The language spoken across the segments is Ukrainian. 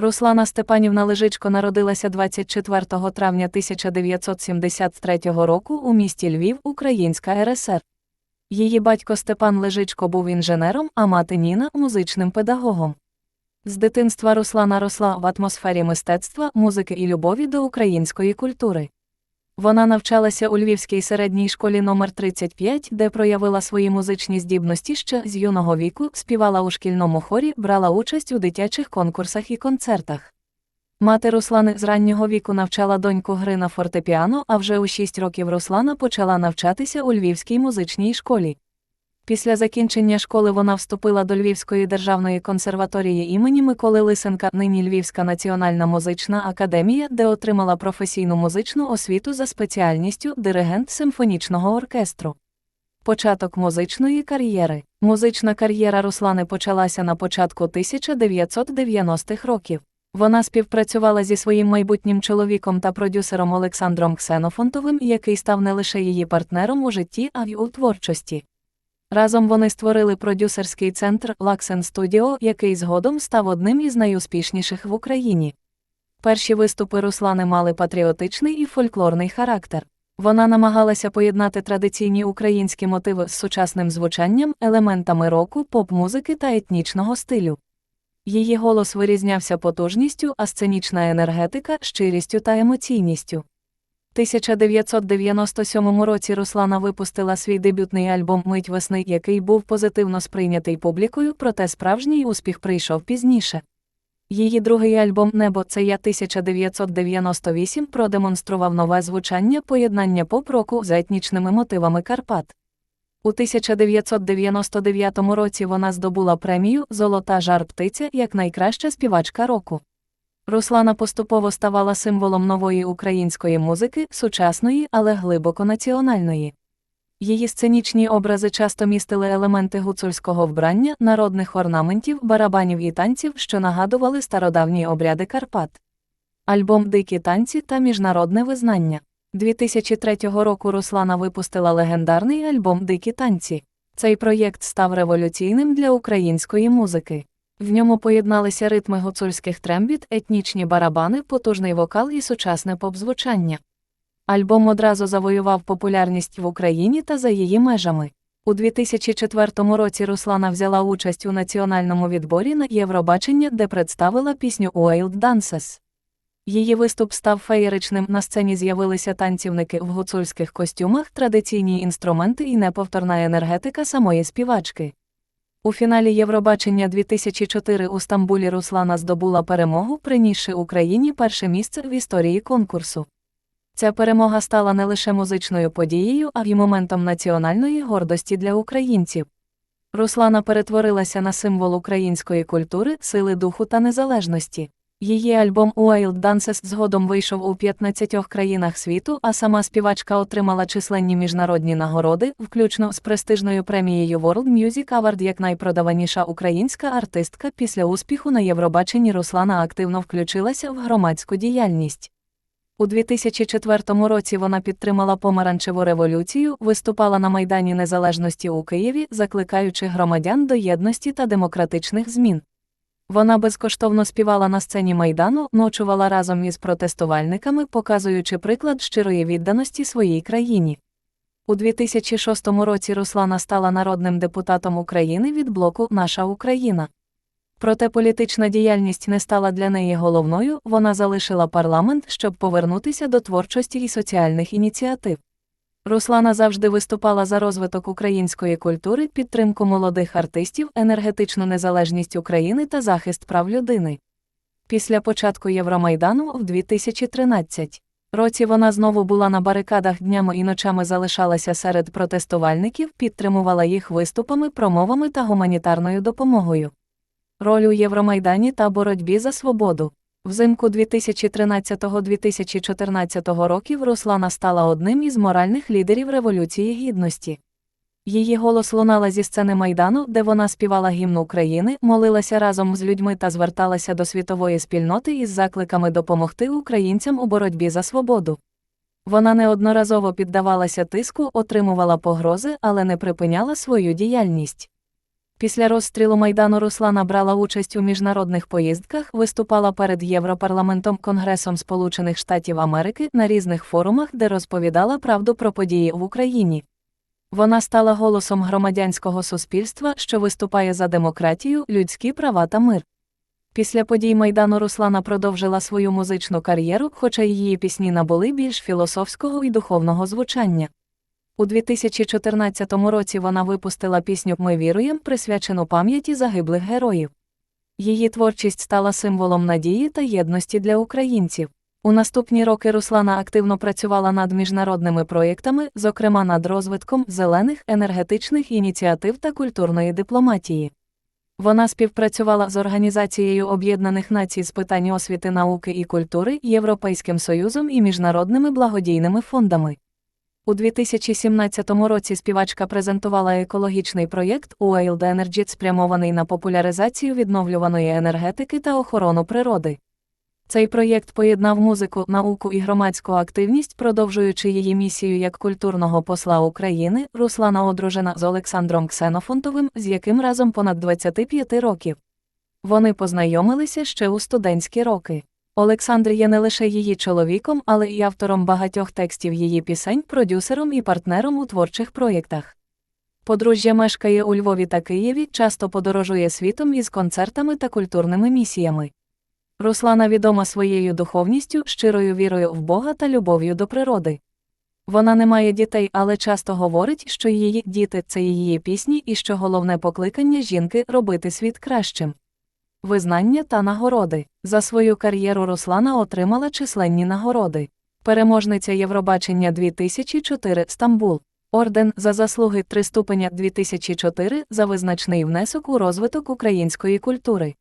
Руслана Степанівна Лежичко народилася 24 травня 1973 року у місті Львів, Українська РСР. Її батько Степан Лежичко був інженером, а мати Ніна музичним педагогом. З дитинства Руслана росла в атмосфері мистецтва, музики і любові до української культури. Вона навчалася у Львівській середній школі номер 35 де проявила свої музичні здібності ще з юного віку, співала у шкільному хорі, брала участь у дитячих конкурсах і концертах. Мати Руслани з раннього віку навчала доньку гри на фортепіано, а вже у 6 років Руслана почала навчатися у Львівській музичній школі. Після закінчення школи вона вступила до Львівської державної консерваторії імені Миколи Лисенка, нині Львівська національна музична академія, де отримала професійну музичну освіту за спеціальністю диригент симфонічного оркестру. Початок музичної кар'єри. Музична кар'єра Руслани почалася на початку 1990-х років. Вона співпрацювала зі своїм майбутнім чоловіком та продюсером Олександром Ксенофонтовим, який став не лише її партнером у житті, а й у творчості. Разом вони створили продюсерський центр Luxen Studio, який згодом став одним із найуспішніших в Україні. Перші виступи Руслани мали патріотичний і фольклорний характер. Вона намагалася поєднати традиційні українські мотиви з сучасним звучанням, елементами року, поп-музики та етнічного стилю. Її голос вирізнявся потужністю, а сценічна енергетика щирістю та емоційністю. 1997 році Руслана випустила свій дебютний альбом Мить весни, який був позитивно сприйнятий публікою, проте справжній успіх прийшов пізніше. Її другий альбом Небо це я 1998 продемонстрував нове звучання поєднання поп-року з етнічними мотивами Карпат. У 1999 році вона здобула премію Золота жар птиця як найкраща співачка року. Руслана поступово ставала символом нової української музики, сучасної, але глибоко національної. Її сценічні образи часто містили елементи гуцульського вбрання, народних орнаментів, барабанів і танців, що нагадували стародавні обряди Карпат. Альбом Дикі танці та міжнародне визнання. 2003 року Руслана випустила легендарний альбом Дикі танці. Цей проєкт став революційним для української музики. В ньому поєдналися ритми гуцульських трембіт, етнічні барабани, потужний вокал і сучасне поп-звучання. Альбом одразу завоював популярність в Україні та за її межами. У 2004 році Руслана взяла участь у національному відборі на Євробачення, де представила пісню Wild Dances. Її виступ став феєричним. На сцені з'явилися танцівники в гуцульських костюмах, традиційні інструменти і неповторна енергетика самої співачки. У фіналі Євробачення 2004 у Стамбулі Руслана здобула перемогу, принісши Україні перше місце в історії конкурсу. Ця перемога стала не лише музичною подією, а й моментом національної гордості для українців. Руслана перетворилася на символ української культури, сили духу та незалежності. Її альбом Wild Dances згодом вийшов у 15 країнах світу, а сама співачка отримала численні міжнародні нагороди, включно з престижною премією World Music Award як найпродаваніша українська артистка після успіху на Євробаченні Руслана активно включилася в громадську діяльність. У 2004 році вона підтримала помаранчеву революцію, виступала на Майдані Незалежності у Києві, закликаючи громадян до єдності та демократичних змін. Вона безкоштовно співала на сцені Майдану, ночувала разом із протестувальниками, показуючи приклад щирої відданості своїй країні. У 2006 році Руслана стала народним депутатом України від блоку Наша Україна. Проте політична діяльність не стала для неї головною, вона залишила парламент, щоб повернутися до творчості і соціальних ініціатив. Руслана завжди виступала за розвиток української культури, підтримку молодих артистів, енергетичну незалежність України та захист прав людини. Після початку Євромайдану в 2013 році вона знову була на барикадах днями і ночами залишалася серед протестувальників, підтримувала їх виступами, промовами та гуманітарною допомогою. Роль у Євромайдані та боротьбі за свободу. Взимку 2013-2014 років Руслана стала одним із моральних лідерів Революції Гідності. Її голос лунала зі сцени Майдану, де вона співала гімн України, молилася разом з людьми та зверталася до світової спільноти із закликами допомогти українцям у боротьбі за свободу. Вона неодноразово піддавалася тиску, отримувала погрози, але не припиняла свою діяльність. Після розстрілу Майдану Руслана брала участь у міжнародних поїздках, виступала перед Європарламентом Конгресом Сполучених Штатів Америки на різних форумах, де розповідала правду про події в Україні. Вона стала голосом громадянського суспільства, що виступає за демократію, людські права та мир. Після подій Майдану Руслана продовжила свою музичну кар'єру, хоча її пісні набули більш філософського і духовного звучання. У 2014 році вона випустила пісню Ми віруєм, присвячену пам'яті загиблих героїв. Її творчість стала символом надії та єдності для українців. У наступні роки Руслана активно працювала над міжнародними проєктами, зокрема над розвитком зелених енергетичних ініціатив та культурної дипломатії. Вона співпрацювала з Організацією Об'єднаних Націй з питань освіти, науки і культури, Європейським Союзом і міжнародними благодійними фондами. У 2017 році співачка презентувала екологічний проєкт Wild Energy, спрямований на популяризацію відновлюваної енергетики та охорону природи. Цей проєкт поєднав музику, науку і громадську активність, продовжуючи її місію як культурного посла України, Руслана одружена з Олександром Ксенофонтовим, з яким разом понад 25 років. Вони познайомилися ще у студентські роки. Олександр є не лише її чоловіком, але й автором багатьох текстів її пісень, продюсером і партнером у творчих проєктах. Подружжя мешкає у Львові та Києві, часто подорожує світом із концертами та культурними місіями. Руслана відома своєю духовністю, щирою вірою в Бога та любов'ю до природи. Вона не має дітей, але часто говорить, що її діти це її пісні і що головне покликання жінки робити світ кращим. Визнання та нагороди. За свою кар'єру Руслана отримала численні нагороди. Переможниця Євробачення 2004 Стамбул. Орден за заслуги 3 ступеня 2004 за визначний внесок у розвиток української культури.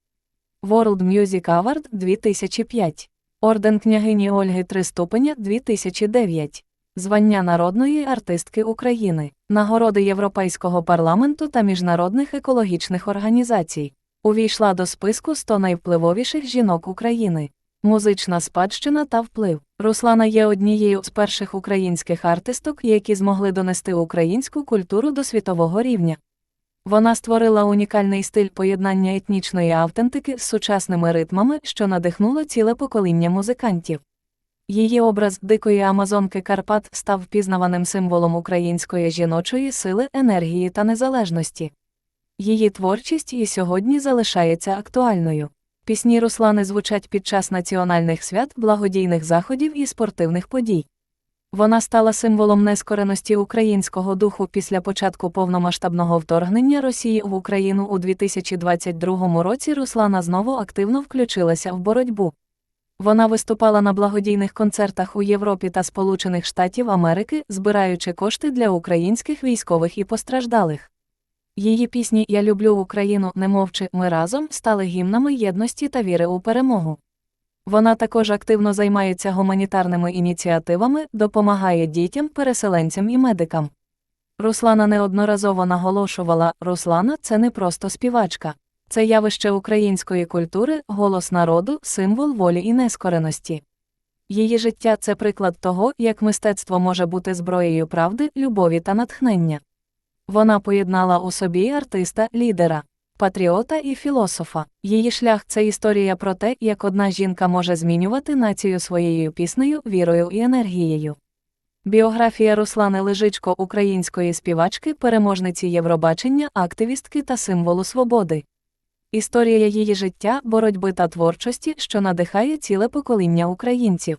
World Music Award 2005. Орден княгині Ольги 3 ступеня 2009. Звання народної артистки України. Нагороди Європейського парламенту та міжнародних екологічних організацій. Увійшла до списку 100 найвпливовіших жінок України. Музична спадщина та вплив. Руслана є однією з перших українських артисток, які змогли донести українську культуру до світового рівня. Вона створила унікальний стиль поєднання етнічної автентики з сучасними ритмами, що надихнуло ціле покоління музикантів. Її образ дикої Амазонки Карпат став впізнаваним символом української жіночої сили, енергії та незалежності. Її творчість і сьогодні залишається актуальною. Пісні Руслани звучать під час національних свят, благодійних заходів і спортивних подій. Вона стала символом нескореності українського духу після початку повномасштабного вторгнення Росії в Україну у 2022 році. Руслана знову активно включилася в боротьбу. Вона виступала на благодійних концертах у Європі та Сполучених Штатів Америки, збираючи кошти для українських військових і постраждалих. Її пісні Я люблю Україну, не мовчи, ми разом стали гімнами єдності та віри у перемогу. Вона також активно займається гуманітарними ініціативами, допомагає дітям, переселенцям і медикам. Руслана неодноразово наголошувала: Руслана це не просто співачка, це явище української культури, голос народу, символ волі і нескореності. Її життя це приклад того, як мистецтво може бути зброєю правди, любові та натхнення. Вона поєднала у собі артиста, лідера, патріота і філософа. Її шлях це історія про те, як одна жінка може змінювати націю своєю піснею, вірою і енергією. Біографія Руслани Лежичко, української співачки, переможниці Євробачення, активістки та символу свободи. Історія її життя, боротьби та творчості, що надихає ціле покоління українців.